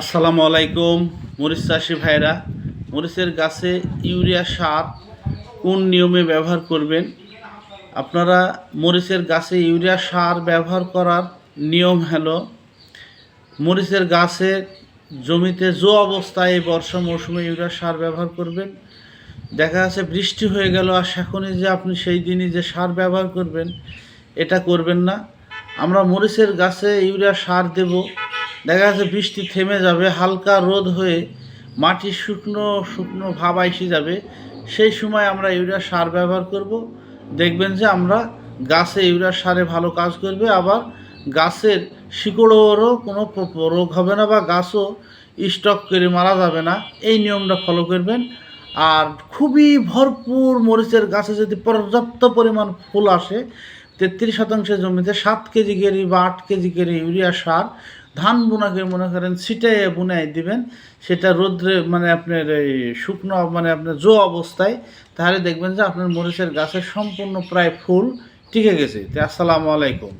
আসসালামু আলাইকুম, মরিচ চাষি ভাইরা। মরিচের গাছে ইউরিয়া সার কোন নিয়মে ব্যবহার করবেন? আপনারা মরিচের গাছে ইউরিয়া সার ব্যবহার করার নিয়ম হলো, মরিচের গাছে জমিতে জো অবস্থায় এই বর্ষা মৌসুমে ইউরিয়া সার ব্যবহার করবেন, দেখা যাচ্ছে বৃষ্টি হয়ে গেল আর এখনই যে আপনি সেই দিনই যে সার ব্যবহার করবেন, এটা করবেন না। আমরা মরিচের গাছে ইউরিয়া সার দেব দেখা যাচ্ছে বৃষ্টি থেমে যাবে, হালকা রোদ হয়ে মাটি শুকনো শুকনো ভাব এসে যাবে। সেই সময় আমরা ইউরিয়া সার ব্যবহার করব। দেখবেন যে আমরা গাছে ইউরিয়া সারে ভালো কাজ করবে। আবার গাছের শিকড়েরও কোনো রোগ হবে না বা গাছও স্টক করে মারা যাবে না। এই নিয়মটা ফলো করবেন। আর খুবই ভরপুর মরিচের গাছে যদি পর্যাপ্ত পরিমাণ ফুল আসে, তেত্রিশ শতাংশ জমিতে সাত কেজি কেরি বা আট কেজি কেরি ইউরিয়া সার ধান বোনাকে মনে করেন ছিটে বুনাই দিবেন, সেটা রোদ্রে মানে আপনার এই শুকনো মানে আপনার জো অবস্থায়, তাহলে দেখবেন যে আপনার মরিচের গাছের সম্পূর্ণ প্রায় ফুল টিকে গেছে। আসসালামু আলাইকুম।